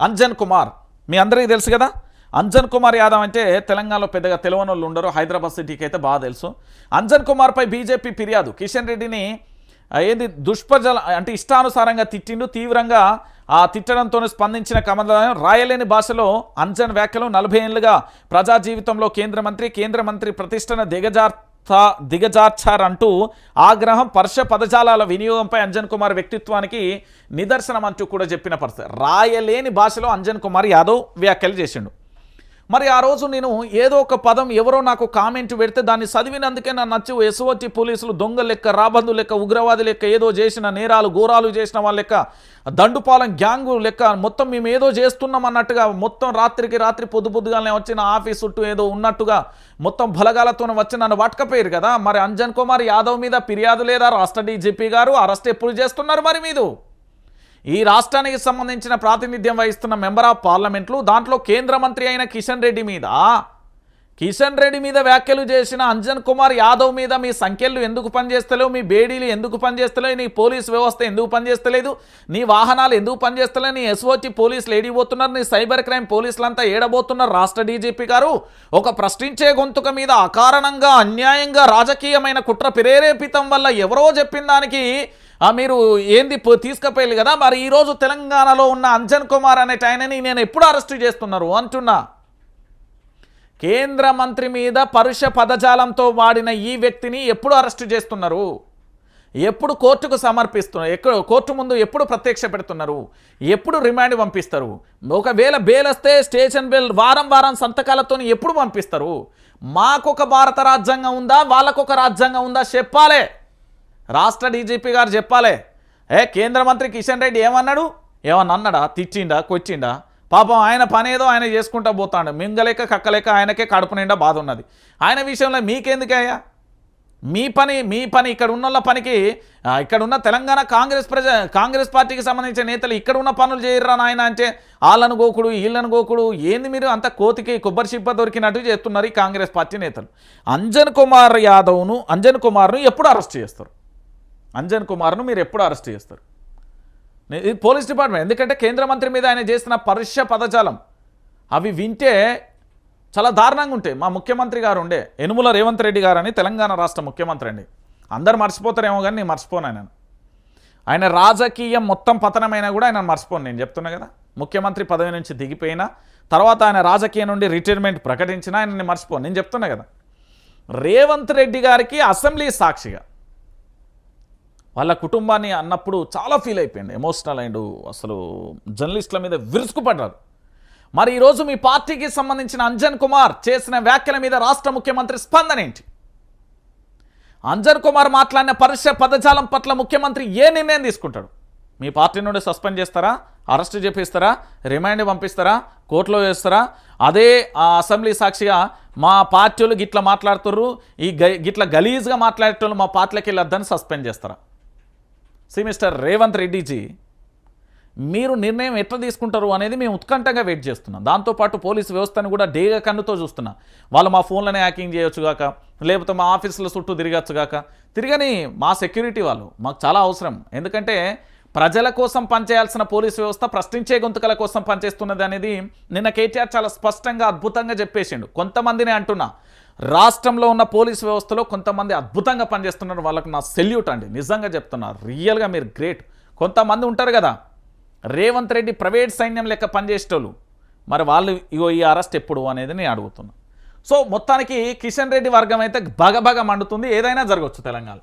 అంజన్ కుమార్. మీ అందరికీ తెలుసు కదా? అంజన్ కుమార్ యాదవ్ అంటే తెలంగాణలో పెద్దగా తెలియని వాళ్ళు ఉండరు హైదరాబాద్ సిటీకి అయితే బాగా తెలుసు. అంజన్ కుమార్పై బీజేపీ ఫిర్యాదు. కిషన్ రెడ్డిని ఏది ఏంది దుష్ప్రజల అంటే ఇష్టానుసారంగా తిట్టిండు తీవ్రంగా ఆ తిట్టడంతో స్పందించిన కమలం రాయలేని భాషలో అంజన్ వ్యాఖ్యలు నలభై ఏళ్ళుగా ప్రజా జీవితంలో కేంద్ర మంత్రి కేంద్ర మంత్రి ప్రతిష్టన దిగజార్ దిగజార్త దిగజార్చారంటూ ఆగ్రహం పర్ష పదజాలాల వినియోగంపై అంజన్ కుమార్ వ్యక్తిత్వానికి నిదర్శనం అంటూ కూడా చెప్పిన పరిస్థితి. రాయలేని భాషలో అంజన్ కుమార్ యాదవ్ వ్యాఖ్యలు చేసిండు. మరి ఆ రోజు నేను ఏదో ఒక పదం ఎవరో నాకు కామెంట్ పెడితే దాన్ని చదివినందుకే నా నచ్చి ఎస్ఓటి పోలీసులు దొంగ లెక్క రాబందు లెక్క ఉగ్రవాది లెక్క ఏదో చేసిన నేరాలు ఘోరాలు చేసిన వాళ్ళ లెక్క దండుపాలెం గ్యాంగు లెక్క మొత్తం మేము ఏదో చేస్తున్నాం అన్నట్టుగా మొత్తం రాత్రికి రాత్రి పొద్దు పొద్దుగానే వచ్చిన ఆఫీస్ చుట్టూ ఏదో ఉన్నట్టుగా మొత్తం బలగాలతో వచ్చి నన్ను పట్టుకపోయారు కదా. మరి అంజన్ కుమార్ యాదవ్ మీద ఫిర్యాదు లేదా? రాష్ట్ర డీజీపీ గారు అరెస్ట్ ఎప్పుడు చేస్తున్నారు మరి మీరు? ఈ రాష్ట్రానికి సంబంధించిన ప్రాతినిధ్యం వహిస్తున్న మెంబర్ ఆఫ్ పార్లమెంట్లు దాంట్లో కేంద్ర మంత్రి అయిన కిషన్ రెడ్డి మీద. కిషన్ రెడ్డి మీద వ్యాఖ్యలు చేసిన అంజన్ కుమార్ యాదవ్ మీద మీ సంఖ్యలు ఎందుకు పనిచేస్తలేవు? మీ బేడీలు ఎందుకు పనిచేస్తలేవు? నీ పోలీస్ వ్యవస్థ ఎందుకు పనిచేస్తలేదు? నీ వాహనాలు ఎందుకు పనిచేస్తలేవు? నీ ఎస్ఓచి పోలీసులు ఏడిపోతున్నారు నీ సైబర్ క్రైమ్ పోలీసులంతా ఏడబోతున్నారు? రాష్ట్ర డీజీపీ గారు ఒక ప్రశ్నించే గొంతుక మీద అకారణంగా అన్యాయంగా రాజకీయమైన కుట్ర ప్రేరేపితం వల్ల ఎవరో చెప్పిన దానికి మీరు ఏంది పో- తీసుకుపోయారు కదా మరి ఈరోజు తెలంగాణలో ఉన్న అంజన్ కుమార్ అనే ఆయనని నేను ఎప్పుడు అరెస్ట్ చేస్తున్నారు అంటున్నా. కేంద్ర మంత్రి మీద పరుష పదజాలంతో వాడిన ఈ వ్యక్తిని ఎప్పుడు అరెస్ట్ చేస్తున్నారు? ఎప్పుడు కోర్టుకు సమర్పిస్తున్నారు ఎక్కడ కోర్టు ముందు ఎప్పుడు ప్రత్యక్ష పెడుతున్నారు? ఎప్పుడు రిమాండ్ పంపిస్తారు? ఒకవేళ బెయిల్ వస్తే స్టేషన్ బెయిల్ వారం వారం సంతకాలతో ఎప్పుడు పంపిస్తారు? మాకొక భారత రాజ్యాంగం ఉందా? వాళ్ళకొక రాజ్యాంగం ఉందా? చెప్పాలే. రాష్ట్ర డీజీపీ గారు చెప్పాలే. ఏ కేంద్ర మంత్రి కిషన్ రెడ్డి ఏమన్నాడు? ఏమన్నా అన్నాడా? తిచ్చిండా కొచ్చిండా పాపం ఆయన పని ఏదో ఆయన చేసుకుంటా పోతాడు. మింగలేక కక్కలేక ఆయనకే కడుపు నిండా బాధ ఉన్నది. ఆయన విషయంలో మీకెందుకయ్యా మీ పని మీ పని ఇక్కడ ఉన్న పనికి ఇక్కడ ఉన్న తెలంగాణ కాంగ్రెస్ ప్రజ కాంగ్రెస్ పార్టీకి సంబంధించిన నేతలు ఇక్కడ ఉన్న పనులు చేయరా నాయన అంటే వాళ్ళను గోకుడు వీళ్ళను గోకుడు ఏంది మీరు అంత కోతికి కొబ్బరి చిప్ప దొరికినట్టు చేస్తున్నారు ఈ కాంగ్రెస్ పార్టీ నేతలు. అంజన్ కుమార్ యాదవ్ను అంజన్ కుమార్ను ఎప్పుడు అరెస్ట్ చేస్తారు? అంజన్ కుమార్ను మీరు ఎప్పుడు అరెస్ట్ చేస్తారు? ఇది పోలీస్ డిపార్ట్మెంట్. ఎందుకంటే కేంద్ర మంత్రి మీద ఆయన చేసిన పరుష పదజాలం అవి వింటే చాలా దారుణంగా ఉంటాయి. మా ముఖ్యమంత్రి గారు ఉండే యనుమల రేవంత్ రెడ్డి గారు అని తెలంగాణ రాష్ట్ర ముఖ్యమంత్రి అండి. అందరు మర్చిపోతారేమో కానీ నేను మర్చిపోను ఆయన ఆయన రాజకీయం మొత్తం పతనమైనా కూడా ఆయన మర్చిపోను. నేను చెప్తున్నా కదా ముఖ్యమంత్రి పదవి నుంచి దిగిపోయినా తర్వాత ఆయన రాజకీయం నుండి రిటైర్మెంట్ ప్రకటించినా ఆయనని మర్చిపోను. నేను చెప్తున్నా కదా రేవంత్ రెడ్డి గారికి అసెంబ్లీ సాక్షిగా వాళ్ళ కుటుంబాన్ని అన్నప్పుడు చాలా ఫీల్ అయిపోయింది ఎమోషనల్ అండ్ అసలు జర్నలిస్టుల మీద విరుచుకుపడ్డారు. మరి ఈరోజు మీ పార్టీకి సంబంధించిన అంజన్ కుమార్ చేసిన వ్యాఖ్యల మీద రాష్ట్ర ముఖ్యమంత్రి స్పందన ఏంటి? అంజన్ కుమార్ మాట్లాడిన పరుష పదజాలం పట్ల ముఖ్యమంత్రి ఏ నిర్ణయం తీసుకుంటాడు? మీ పార్టీ నుండి సస్పెండ్ చేస్తారా? అరెస్ట్ చేపిస్తారా? రిమాండ్ పంపిస్తారా? కోర్టులో వేస్తారా? అదే ఆ అసెంబ్లీ సాక్షిగా మా పార్టీలు గిట్ల మాట్లాడుతుర్రు ఈ గిట్ల గలీజ్గా మాట్లాడేటోళ్ళు మా పార్టీలోకి వెళ్ళొద్దని సస్పెండ్ చేస్తారా? సి మిస్టర్ రేవంత్ రెడ్డిజీ మీరు నిర్ణయం ఎట్లా తీసుకుంటారు అనేది మేము ఉత్కంఠంగా వెయిట్ చేస్తున్నాం. దాంతోపాటు పోలీసు వ్యవస్థను కూడా డేగా కన్నుతో చూస్తున్నాం. వాళ్ళు మా ఫోన్లనే హ్యాకింగ్ చేయొచ్చు కాక లేకపోతే మా ఆఫీసుల చుట్టూ తిరగచ్చు కాక తిరగని మా సెక్యూరిటీ వాళ్ళు మాకు చాలా అవసరం. ఎందుకంటే ప్రజల కోసం పనిచేయాల్సిన పోలీసు వ్యవస్థ ప్రశ్నించే గొంతుకల కోసం పనిచేస్తున్నది అనేది నిన్న కేటీఆర్ చాలా స్పష్టంగా అద్భుతంగా చెప్పేసిండు. కొంతమందిని అంటున్నా. రాష్ట్రంలో ఉన్న పోలీస్ వ్యవస్థలో కొంతమంది అద్భుతంగా పనిచేస్తున్నారు. వాళ్ళకు నా సెల్యూట్ అండి. నిజంగా చెప్తున్నా. రియల్గా మీరు గ్రేట్. కొంతమంది ఉంటారు కదా. రేవంత్ రెడ్డి ప్రైవేట్ సైన్యం లెక్క పనిచేసేటోళ్ళు. మరి వాళ్ళు ఇగో ఈ అరెస్ట్ ఎప్పుడు అనేది నేను అడుగుతున్నా. సో మొత్తానికి కిషన్ రెడ్డి వర్గం అయితే బగబగ మండుతుంది. ఏదైనా జరగవచ్చు తెలంగాణ.